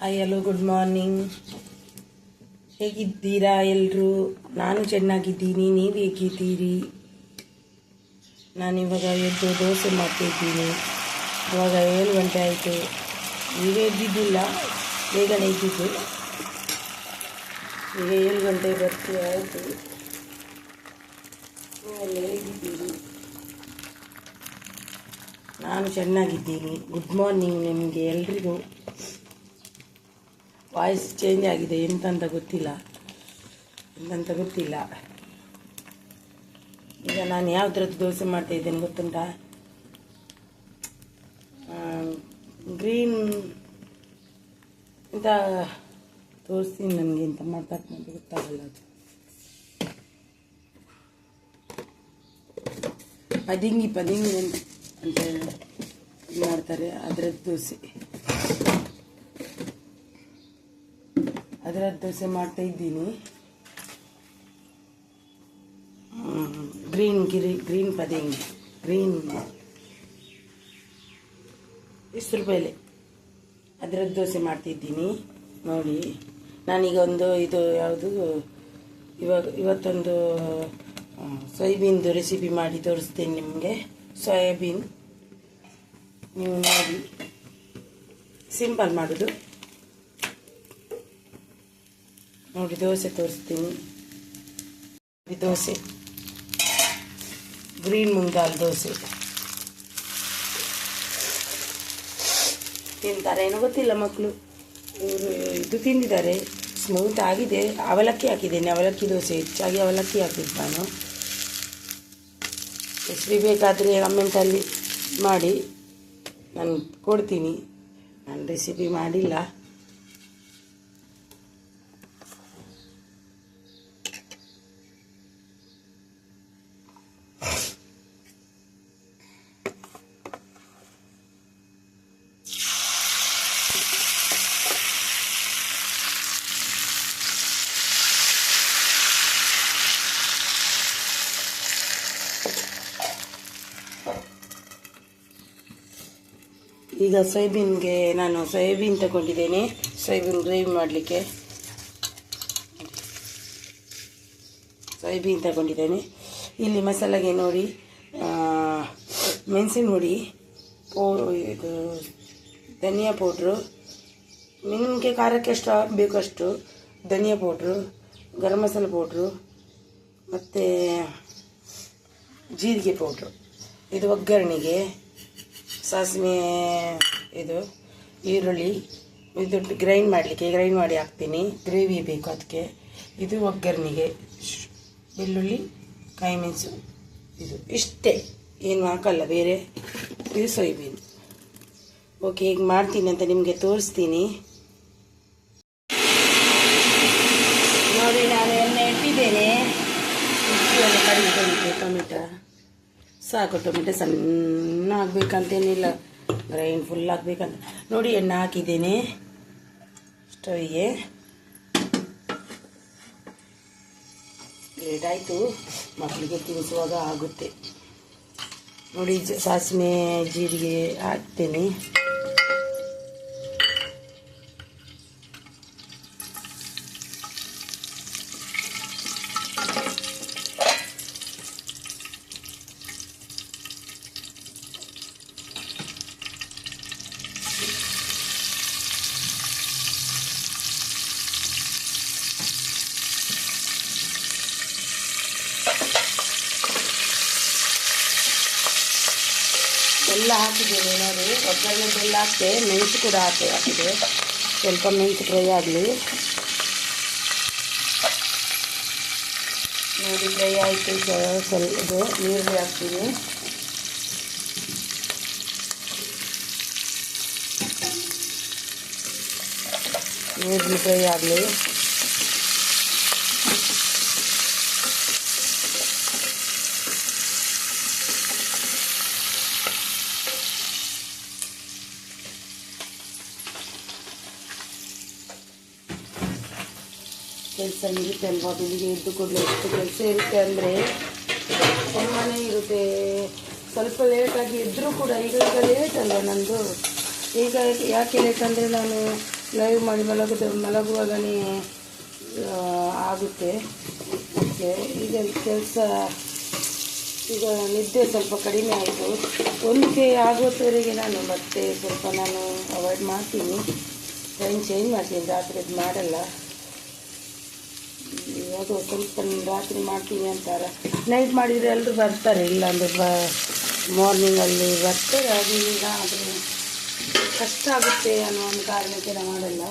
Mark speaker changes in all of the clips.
Speaker 1: Hi hello good morning ಹೇಗಿದ್ದೀರಾ ಎಲ್ಲರೂ ನಾನು ಚೆನ್ನಾಗಿದ್ದೀನಿ, ನೀವು ಹೇಗಿದ್ದೀರಿ? ನಾನಿವಾಗ ಎದ್ದು ದೋಸೆ ಮಾಡ್ತಿದ್ದೀನಿ. ಇವಾಗ ಏಳು ಗಂಟೆ ಆಯಿತು. ಈಗ ಎದ್ದಿದ್ದಿಲ್ಲ ಬೇಗನೆ ಇದ್ದಿದ್ದು ಈಗ ಏಳು ಗಂಟೆ ಬರ್ತೀವಿ ಆಯಿತು. ಹೇಗಿದ್ದೀರಿ? ನಾನು ಚೆನ್ನಾಗಿದ್ದೀನಿ. ಗುಡ್ ಮಾರ್ನಿಂಗ್ ನಿಮಗೆ ಎಲ್ರಿಗೂ. ವಾಯ್ಸ್ ಚೇಂಜ್ ಆಗಿದೆ. ಎಂತಂತ ಗೊತ್ತಿಲ್ಲ. ಎಂತಂತ ಗೊತ್ತಿಲ್ಲ. ಈಗ ನಾನು ಯಾವುದ್ರದ್ದು ದೋಸೆ ಮಾಡ್ತಾ ಇದ್ದೇನೆ ಗೊತ್ತುಂಟಾ? ಗ್ರೀನ್ ಇಂಥ ತೋರಿಸ್ತೀನಿ ನನಗೆ ಎಂತ ಅಂತ ಗೊತ್ತಾಗಲ್ಲ ಅದು. ಪದಿಂಗಿ ಪದಿಂಗಿ ಅಂತ ಮಾಡ್ತಾರೆ. ಅದರದ್ದು ದೋಸೆ. ಅದರದ್ದು ದೋಸೆ ಮಾಡ್ತಾ ಇದ್ದೀನಿ. ಗ್ರೀನ್ ಗಿರಿ, ಗ್ರೀನ್ ಪದೇ ಗ್ರೀನ್ ಇಷ್ಟು ರೂಪಾಯಿಲೆ ಅದರದ್ದು ದೋಸೆ ಮಾಡ್ತಿದ್ದೀನಿ ನೋಡಿ, ನಾನೀಗ ಒಂದು ಇದು ಯಾವುದು, ಇವಾಗ ಇವತ್ತೊಂದು ಸೋಯಾಬೀನ್ದು ರೆಸಿಪಿ ಮಾಡಿ ತೋರಿಸ್ತೀನಿ ನಿಮಗೆ. ಸೋಯಾಬೀನ್, ನೀವು ನೋಡಿ. ಸಿಂಪಲ್ ಮಾಡೋದು. ನೋಡಿ, ದೋಸೆ ತೋರಿಸ್ತೀನಿ. ದೋಸೆ. ಗ್ರೀನ್ ಮುಂಗಾಲ್ ದೋಸೆ. ತಿಂತಾರೆ. ಏನೋ ಗೊತ್ತಿಲ್ಲ ಮಕ್ಕಳು ಇವರು ಇದು ತಿಂದಿದ್ದಾರೆ. ಸ್ಮೂತ್ ಆಗಿದೆ. ಅವಲಕ್ಕಿ ಹಾಕಿದ್ದೇನೆ. ಅವಲಕ್ಕಿ ದೋಸೆ. ಹೆಚ್ಚಾಗಿ ಅವಲಕ್ಕಿ ಹಾಕಿದ್ದು ನಾನು. ಎಷ್ಟು ಬೇಕಾದರೆ ಕಮೆಂಟಲ್ಲಿ ಮಾಡಿ. ನಾನು ಕೊಡ್ತೀನಿ. ನಾನು ರೆಸಿಪಿ ಮಾಡಿಲ್ಲ. ಈಗ ಸೋಯಾಬೀನ್ಗೆ ನಾನು ಸೋಯಾಬೀನ್ ತಗೊಂಡಿದ್ದೇನೆ. ಸೋಯಾಬೀನ್ ಗ್ರೇವಿ ಮಾಡಲಿಕ್ಕೆ. ಸೋಯಾಬೀನ್ ತಗೊಂಡಿದ್ದೇನೆ. ಇಲ್ಲಿ ಮಸಾಲೆಗೆ ನೋಡಿ ಮೆಣಸಿನ ಹುಡಿ ಪೌ ಇದು, ಧನಿಯಾ ಪೌಡ್ರು, ನಿಮಗೆ ಖಾರಕ್ಕೆ ಎಷ್ಟು ಬೇಕಷ್ಟು ಧನಿಯಾ ಪೌಡ್ರು, ಗರಂ ಮಸಾಲೆ ಪೌಡ್ರು, ಮತ್ತು ಜೀರಿಗೆ ಪೌಡ್ರು. ಇದು ಒಗ್ಗರಣೆಗೆ ಸಾಸಿವೆ ಇದು, ಈರುಳ್ಳಿ, ಇದು ಗ್ರೈಂಡ್ ಮಾಡಲಿಕ್ಕೆ ಗ್ರೈಂಡ್ ಮಾಡಿ ಹಾಕ್ತೀನಿ. ಗ್ರೇವಿ ಬೇಕು ಅದಕ್ಕೆ. ಇದು ಒಗ್ಗರಣೆಗೆ. ಬೆಳ್ಳುಳ್ಳಿ ಕಾಯಿ ಮೆಣಸು ಇದು. ಇಷ್ಟೇ. ಏನು ಹಾಕಲ್ಲ, ಬೇರೆ. ಇದು ಸೋಯಾಬೀನ್. ಓಕೆ ಈಗ ಮಾಡ್ತೀನಿ ಅಂತ ನಿಮಗೆ ತೋರಿಸ್ತೀನಿ. ನೋಡಿ, ನಾನು ಎಣ್ಣೆ ಇಟ್ಟಿದ್ದೇನೆ. ಮಿಕ್ಸಿಯಲ್ಲಿ ಕಡಿಮೆ, ಟೊಮೆಟೊ. ಸಾಕು ಟೊಮೆಟೊ ಸಣ್ಣ ಆಗ್ಬೇಕಂತೇನಿಲ್ಲ. ಗ್ರೈಂಡ್ ಫುಲ್ ಹಾಕ್ಬೇಕಂತ ನೋಡಿ, ಎಣ್ಣೆ ಹಾಕಿದ್ದೀನಿ. ಸ್ಟವಿಗೆ. ಲೇಟ್ ಆಯಿತು. ಮಕ್ಕಳಿಗೆ ತಿನ್ನಿಸುವಾಗ ಆಗುತ್ತೆ. ನೋಡಿ, ಸಾಸಿವೆ, ಜೀರಿಗೆ ಹಾಕ್ತೇನೆ. ಎಲ್ಲ ಹಾಕಿದ್ದೀನಿ ನೋಡಿ. ಒಗ್ಗರಣೆ ಬೆಲ್ಲ ಹಾಕಿದೆ ಮೆಣಸು ಕೂಡ ಹಾಕಿ ಹಾಕಿದೆ. ಸ್ವಲ್ಪ ಮೆಣಸು ಫ್ರೈ ಆಗಲಿ. ನೋಡಿ ಫ್ರೈ ಆಯಿತು. ಸ್ವಲ್ಪ ಇದು ನೀರುಳ್ಳಿ ಹಾಕ್ತೀನಿ. ನೀರುಳ್ಳಿ ಫ್ರೈ ಆಗಲಿ. ಕೆಲಸ ಇರುತ್ತೆ ಅಲ್ವಾ ಬೆಳಿಗ್ಗೆ ಎದ್ದು ಕೂಡಲೇ ಎಷ್ಟು ಕೆಲಸ ಇರುತ್ತೆ ಅಂದರೆ ತುಂಬಾ ಇರುತ್ತೆ. ಸ್ವಲ್ಪ ಲೇಟಾಗಿ ಇದ್ದರೂ ಕೂಡ ಈಗ ಈಗ ಲೇಟ್ ಅಲ್ವಾ ನನ್ನದು ಈಗ ಯಾಕೆ ಲೇಟಂದರೆ ನಾನು ಲೈವ್ ಮಾಡಿ ಮಲಗದ ಮಲಗುವಾಗಲೇ ಆಗುತ್ತೆ. ಓಕೆ ಈಗ ಕೆಲಸ, ಈಗ ನಿದ್ದೆ ಸ್ವಲ್ಪ ಕಡಿಮೆ ಆಯಿತು. ಒಂದಕ್ಕೆ ಆಗೋತ್ತವರೆಗೆ ನಾನು ಮತ್ತೆ ಸ್ವಲ್ಪ ನಾನು ಅವಾಯ್ಡ್ ಮಾಡ್ತೀನಿ. ಟೈಮ್ ಚೇಂಜ್ ಮಾಡ್ತೀನಿ. ರಾತ್ರಿ ಮಾಡಲ್ಲ. ಇವಾಗ ಸ್ವಲ್ಪ ರಾತ್ರಿ ಮಾಡ್ತೀನಿ ಅಂತಾರೆ. ನೈಟ್ ಮಾಡಿದರೆ ಎಲ್ಲರೂ ಬರ್ತಾರೆ ಇಲ್ಲಾಂದ್ರೆ ಬ ಮಾರ್ನಿಂಗಲ್ಲಿ ಬರ್ತಾರೆ, ಅದು ಈಗ ಅದು ಕಷ್ಟ ಆಗುತ್ತೆ ಅನ್ನೋ ಒಂದು ಕಾರಣಕ್ಕೆ ನಾನು ಮಾಡಲ್ಲ.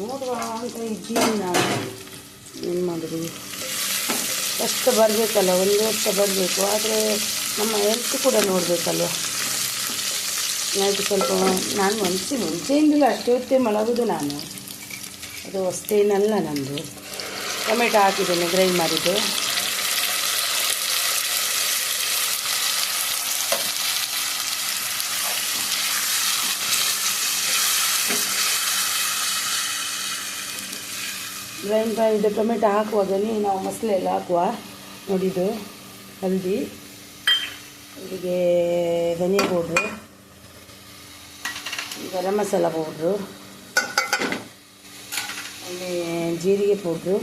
Speaker 1: ನೋಡುವ ಅಂತ ಇದ್ದೀನಿ ನಾನು. ಏನು ಮಾಡಿದ್ವಿ ಕಷ್ಟ ಬರಬೇಕಲ್ಲ, ಒಂದು ವರ್ಷ ಬರಬೇಕು, ಆದರೆ ನಮ್ಮ ಹೆಲ್ತ್ ಕೂಡ ನೋಡಬೇಕಲ್ವ? ನೈಟ್ ಸ್ವಲ್ಪ ನಾನು ಮುಂಚೆ ಮುಂಚೆಯಿಂದಲೂ ಅಷ್ಟೇ ಹೊತ್ತೇ ಮಲಗೋದು ನಾನು. ಅದು ಹೊಸ್ತೇನಲ್ಲ ನಮ್ಮದು ಟೊಮೆಟೊ ಹಾಕಿದ್ದೇನೆ, ಗ್ರೈಂಡ್ ಮಾಡಿದ್ದು. ಗ್ರೈಂಡ್ ಮಾಡಿದ್ದು, ಟೊಮೆಟೊ ಹಾಕುವಾಗಲೇ ನಾವು ಮಸಾಲೆ ಎಲ್ಲ ಹಾಕುವ. ನೋಡಿದ್ದು, ಹಲ್ದಿ ಅಲ್ಲಿಗೆ ಧನಿಯಾ ಪೌಡ್ರು, ಗರಂ ಮಸಾಲ ಪೌಡ್ರು. ಅಲ್ಲಿ ಜೀರಿಗೆ ಪೌಡ್ರು,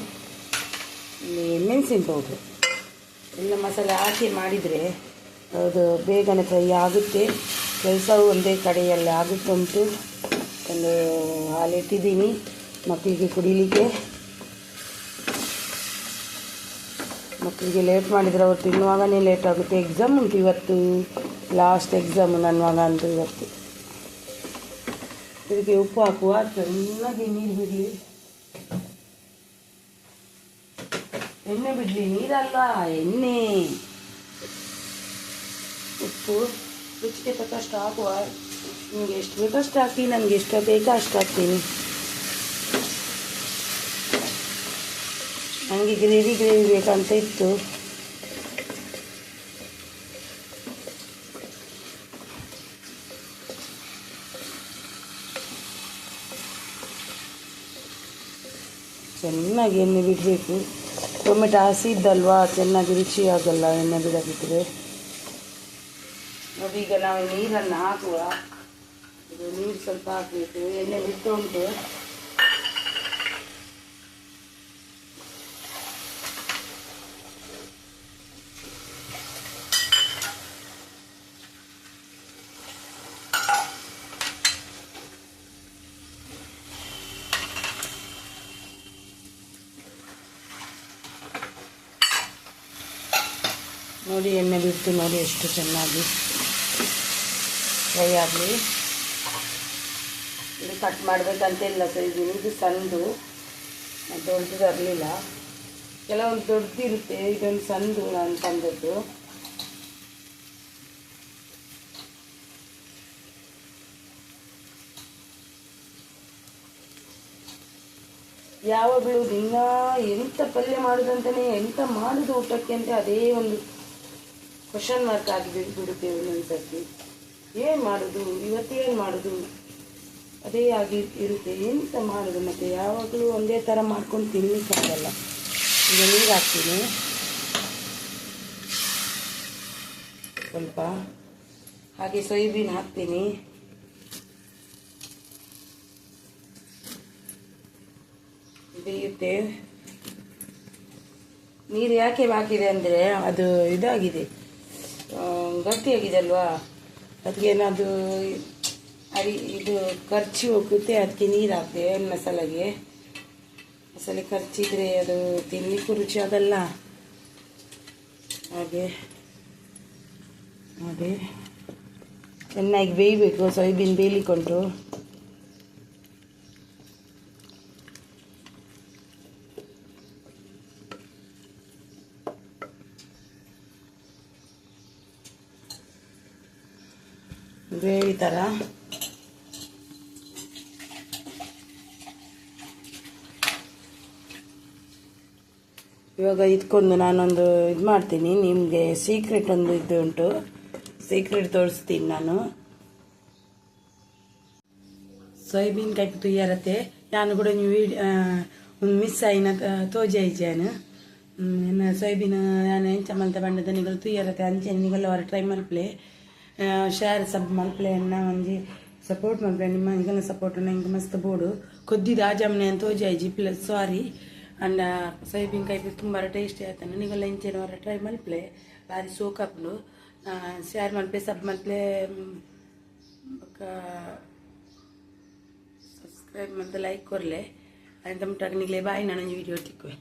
Speaker 1: ಇಲ್ಲಿ ಮೆಣಸಿನ ಪೌಡ್ರು. ಎಲ್ಲ ಮಸಾಲೆ ಹಾಕಿ ಮಾಡಿದರೆ ಅದು ಬೇಗನೆ ಫ್ರೈ ಆಗುತ್ತೆ. ಕೆಲಸವೂ ಒಂದೇ ಕಡೆಯಲ್ಲಿ ಆಗುತ್ತೆ ಉಂಟು ಒಂದು ಹಾಲಿಟ್ಟಿದ್ದೀನಿ ಮಕ್ಕಳಿಗೆ ಕುಡಿಲಿಕ್ಕೆ. ಮಕ್ಕಳಿಗೆ ಲೇಟ್ ಮಾಡಿದರೆ ಅವ್ರು ತಿನ್ನುವಾಗನೇ ಲೇಟ್ ಆಗುತ್ತೆ. ಎಕ್ಸಾಮ್ ಉಂಟು ಇವತ್ತು. ಲಾಸ್ಟ್ ಎಕ್ಸಾಮ್ ನನ್ನ ಮಗ ಅಂತ ಇವತ್ತು. ಇದಕ್ಕೆ ಉಪ್ಪು ಹಾಕುವ. ಚೆನ್ನಾಗಿ ನೀರು ಬಿಡಲಿ. ಎಣ್ಣೆ ಬಿಡಲಿ ನೀರಲ್ಲ ಎಣ್ಣೆ. ಉಪ್ಪು. ರುಚಿಗೆ ತಕ್ಕಷ್ಟು ಹಾಕುವ. ನಿಮಗೆ ಎಷ್ಟು ಬೇಕಷ್ಟು ಹಾಕಿ ನನಗೆ ಎಷ್ಟು ಬೇಕೋ ಅಷ್ಟು ಹಾಕ್ತೀನಿ. ನನಗೆ ಗ್ರೇವಿ ಗ್ರೇವಿ ಬೇಕಂತ ಇತ್ತು. ಚೆನ್ನಾಗಿ ಎಣ್ಣೆ ಬಿಡಬೇಕು. ಟೊಮೆಟೊ ಹಸಿ ಇದ್ದಲ್ವಾ? ಚೆನ್ನಾಗಿ ರುಚಿ ಆಗಲ್ಲ ಎಣ್ಣೆ ಬಿಡದಿದ್ರೆ. ನೋಡಿ, ಈಗ ನಾವು ನೀರನ್ನು ಹಾಕುವ. ಇದು ನೀರು ಸ್ವಲ್ಪ ಹಾಕಬೇಕು. ಎಣ್ಣೆ ಬಿಟ್ಟು ಉಂಟು ನೋಡಿ ಎಣ್ಣೆ ಬಿಟ್ಟು ನೋಡಿ ಎಷ್ಟು ಚೆನ್ನಾಗಿ ಫ್ರೈ ಆಗಲಿ. ಇದು ಕಟ್ ಮಾಡಬೇಕಂತಿಲ್ಲ ಸೈಜ್ ಇದು ಸಣ್ಣದು ದೊಡ್ಡದು ಬರಲಿಲ್ಲ ಕೆಲವೊಂದು ದೊಡ್ಡದಿರುತ್ತೆ ಇದೊಂದು ಸಂದು ನಾನು ತಂದದ್ದು. ಯಾವಾಗಲೂ ದಿನ ಎಂಥ ಪಲ್ಯ ಮಾಡೋದಂತಲೇ ಎಂಥ ಮಾಡೋದು ಊಟಕ್ಕೆ ಅಂತ ಅದೇ ಒಂದು ಕ್ವಶನ್ ಮಾರ್ಕ್ ಆಗಿ ಬಿಡುತ್ತೇವೆ ಒಂದೊಂದ್ಸರ್ತಿ ಏನ್ ಸರ್ತಿ ಏನು ಮಾಡೋದು? ಅದೇ ಆಗಿ ಇರುತ್ತೆ. ಎಂತ ಮಾಡೋದು? ಮತ್ತು ಯಾವಾಗಲೂ ಒಂದೇ ಥರ ಮಾಡ್ಕೊಂಡು ತಿನ್ನಲಿಕ್ಕಾಗಲ್ಲ ಈಗ ನೀರು ಹಾಕ್ತೀನಿ. ಸ್ವಲ್ಪ. ಹಾಗೆ ಸೋಯಾಬೀನ್ ಹಾಕ್ತೀನಿ. ಬೇಯುತ್ತೆ. ನೀರು ಯಾಕೆ ಹಾಕಿದೆ ಅಂದರೆ ಅದು ಇದಾಗಿದೆ. ಗಟ್ಟಿಯಾಗಿದೆ ಅಲ್ವಾ ಅದಕ್ಕೆ ಏನಾದರೂ ಅರಿ, ಇದು ಖರ್ಚು ಹೋಗುತ್ತೆ ಅದಕ್ಕೆ ನೀರು ಹಾಕ್ತೆ ಮಸಾಲೆಗೆ? ಮಸಾಲೆ ಖರ್ಚಿದ್ರೆ ಅದು ತಿನ್ನಲಿಕ್ಕೂ ರುಚಿ ಆಗಲ್ಲ. ಹಾಗೆ ಹಾಗೆ. ಚೆನ್ನಾಗಿ ಬೇಯಬೇಕು, ಸೋಯಾಬೀನ್ ಬೇಯಲಿಕ್ಕುಂಟು. ಗ್ರೇವಿ ಥರ ಇವಾಗ ಇದ್ಕೊಂಡು ನಾನೊಂದು ಇದು ಮಾಡ್ತೀನಿ. ನಿಮಗೆ ಸೀಕ್ರೆಟ್ ಒಂದು ಇದು ಉಂಟು. ಸೀಕ್ರೆಟ್ ತೋರಿಸ್ತೀನಿ ನಾನು. ಸೋಯಾಬೀನ್ ಕಾಯಿ ತುಯ್ಯಾರತ್ತೆ ನಾನು ಕೂಡ ನೀವು ಒಂದು ಮಿಸ್ ಆಯ್ನ ತೋಜಿ ಎನ್ನ ಸೋಯಾಬೀನ್, ನಾನು ಎಂಚ ಮಲ್ತ ಬಂಡದ ನಿಗಲು ತುಯ್ಯಾರತ್ತೆ. ಅಂಚೆ ನಿಗಲ್ಲ ಅವರ ಟ್ರೈ ಮಲ್ಪಲೆ ಶೇರ್ ಸಬ್ ಮಲ್ಪಲೆ ಎನ್ನ ಒಂಜಿ ಸಪೋರ್ಟ್ ಮಲ್ಪಲೆ. ನಿಮ್ಮ ನಿಗಲ ಸಪೋರ್ಟ್ ಇಂಗ ಮಸ್ತ್ ಬೋಡು. ಕೊದ್ದಿದ ಆ ಜಾಮನೆ ಅಂತ ತೋಜಾಯ್ಜಿ ಪ್ಲಸ್ ಸಾರಿ ಅಂಡ ಸೈಬಿನ್ಕಾಯಿ ಕೈ ತುಂಬ ಟೇಸ್ಟಿ ಆಯ್ತಾನೆ. ನಿಗಲ್ಲ ಇಂಚೆನ ವರ ಟ್ರೈ ಮಲ್ಪಲೆ. ಬಾರಿ ಸೋಕಪ್ಲು ಶೇರ್ ಮಲ್ಪೆ, ಸಬ್ ಮಲ್ಪಲೆ ಸಬ್ಸ್ಕ್ರೈಬ್ ಮತ್ತೆ ಲೈಕ್ ಕೊರ್ಲೆ. ಅಂತ ಮುಟ್ಟಾಗ ನಿಗಲೇ. ಬಾಯಿ ನಾನು ವಿಡಿಯೋ ತಿಕ್ಕುವೆ.